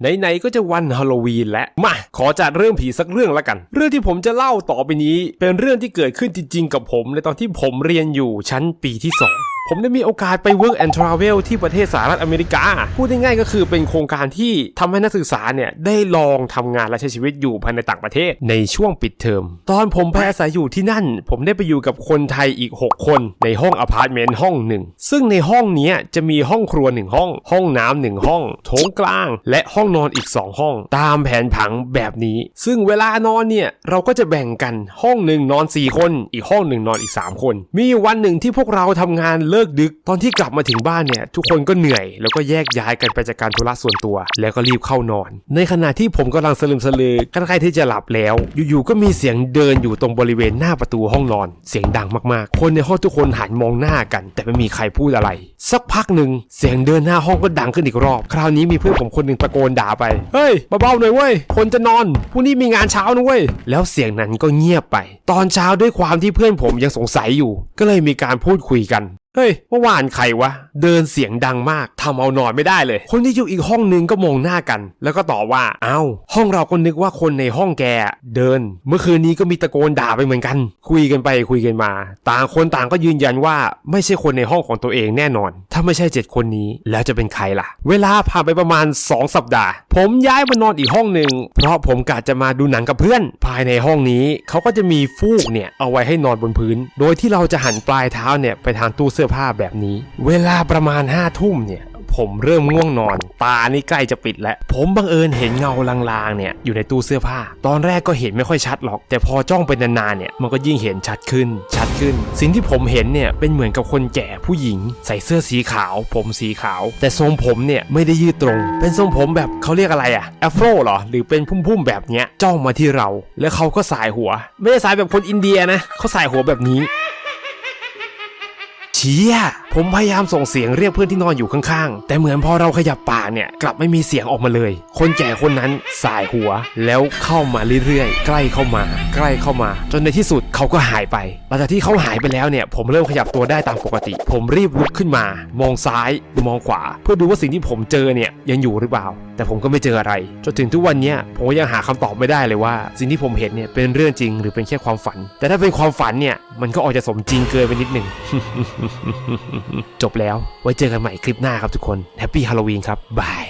ไหนๆก็จะวันฮาโลวีนแล้วมาขอจัดเรื่องผีสักเรื่องละกัน เรื่องที่ผมจะเล่าต่อไปนี้ เป็นเรื่องที่เกิดขึ้นจริงๆ กับผมในตอนที่ผมเรียนอยู่ชั้นปีที่2 ผมได้มีโอกาสไป work and travel ที่ประเทศสหรัฐอเมริกา พูดง่ายๆก็คือเป็นโครงการที่ทำให้นักศึกษาเนี่ยได้ลองทำงานและใช้ชีวิตอยู่ภายในต่างประเทศในช่วงปิดเทอม ตอนผมไปอาศัยอยู่ที่นั่น ผมได้ไปอยู่กับคนไทยอีก 6 คนในห้องอพาร์ตเมนต์ห้องหนึ่ง ซึ่งในห้องนี้จะมีห้องครัวหนึ่งห้อง ห้องน้ำหนึ่งห้อง โถงกลาง และห้องนอนอีก 2 ห้อง ตามแผนผังแบบนี้ ซึ่งเวลานอนเนี่ยเราก็จะแบ่งกันห้องหนึ่งนอน 4 คน อีกห้องหนึ่งนอนอีก 3 คน มีวันหนึ่งที่พวกเราทำงานเลิกดึก ตอนที่กลับมาถึงบ้านเนี่ย ทุกคนก็เหนื่อย แล้วก็แยกย้ายกันไปจากการธุระส่วนตัว แล้วก็รีบเข้านอน ในขณะที่ผมกำลังสลึมสลือใกล้ๆที่จะหลับแล้ว อยู่ๆก็มีเสียงเดินอยู่ตรงบริเวณหน้าประตูห้องนอน เสียงดังมากๆ คนในห้องทุกคนหันมองหน้ากัน แต่ไม่มีใครพูดอะไร สักพักหนึ่งเสียงเดินหน้าห้องก็ดังขึ้นอีกรอบ คราวนี้มีเพื่อนผมคนหนึ่งตะโกนด่าไปเฮ้ยเบาๆหน่อยเว้ยคนจะนอนพรุ่งนี้มีงานเช้านะเว้ยแล้วเสียงนั้นก็เงียบไป ตอนเช้าด้วยความที่เพื่อนผมยังสงสัยอยู่ ก็เลยมีการพูดคุยกัน เฮ้ยเมื่อวานใครวะ เดินเสียงดังมากทำเอานอนไม่ได้เลย คนที่อยู่อีกห้องนึงก็มองหน้ากัน แล้วก็ตอบว่าเอ้า ห้องเราก็นึกว่าคนในห้องแกเดิน เมื่อคืนนี้ก็มีตะโกนด่าไปเหมือนกัน คุยกันไปคุยกันมา ต่างคนต่างก็ยืนยันว่าไม่ใช่คนในห้องของตัวเองแน่นอน ถ้าไม่ใช่เจ็ดคนนี้แล้วจะเป็นใครล่ะ เวลาผ่านไปประมาณ 2 สัปดาห์ ผมย้ายมานอนอีกห้องหนึ่งเพราะผมกะจะมาดูหนังกับเพื่อน ภายในห้องนี้เขาก็จะมีฟูกเนี่ยเอาไว้ให้นอนบนพื้น โดยที่เราจะหันปลายเท้าเนี่ยไปทางตู้เสื้ออผ้าแบบนี้ เวลาประมาณ5้าทุ่มเนี่ยผมเริ่มง่วงนอน ตานี่ใกล้จะปิดแล้ว ผมบังเอิญเห็นเงาลางๆเนี่ยอยู่ในตู้เสื้อผ้า ตอนแรกก็เห็นไม่ค่อยชัดหรอก แต่พอจ้องไปนานๆเนี่ยมันก็ยิ่งเห็นชัดขึ้น ชัดขึ้น สิ่งที่ผมเห็นเนี่ยเป็นเหมือนกับคนแก่ผู้หญิง ใส่เสื้อสีขาว ผมสีขาว แต่ทรงผมเนี่ยไม่ได้ยืดตรง เป็นทรงผมแบบเขาเรียกอะไรอะแอฟโรหรอหรือเป็นพุ่มๆแบบเนี้ยจ้องมาที่เรา แล้วเขาก็สายหัว ไม่ได้สายแบบคนอินเดียนะเขาสายหัวแบบนี้ เชี่ย ผมพยายามส่งเสียงเรียกเพื่อนที่นอนอยู่ข้างๆ แต่เหมือนพอเราขยับปากเนี่ยกลับไม่มีเสียงออกมาเลย คนแก่คนนั้นสายหัวแล้วเข้ามาเรื่อยๆ ใกล้เข้ามา ใกล้เข้ามา จนในที่สุดเขาก็หายไปหลังจากที่เขาหายไปแล้วเนี่ยผมเริ่มขยับตัวได้ตามปกติ ผมรีบลุกขึ้นมา มองซ้ายมองขวา เพื่อดูว่าสิ่งที่ผมเจอเนี่ยยังอยู่หรือเปล่า แต่ผมก็ไม่เจออะไร จนถึงทุกวันนี้ผมก็ยังหาคำตอบไม่ได้เลยว่า สิ่งที่ผมเห็นเนี่ยเป็นเรื่องจริงหรือเป็นแค่ความฝัน แต่ถ้าเป็นความฝันเนี่ยมันก็ออกจะสมจริงเกินไปนิดหนึ่งจบแล้วไว้เจอกันใหม่คลิปหน้าครับทุกคนแฮปปี้ฮาโลวีนครับบาย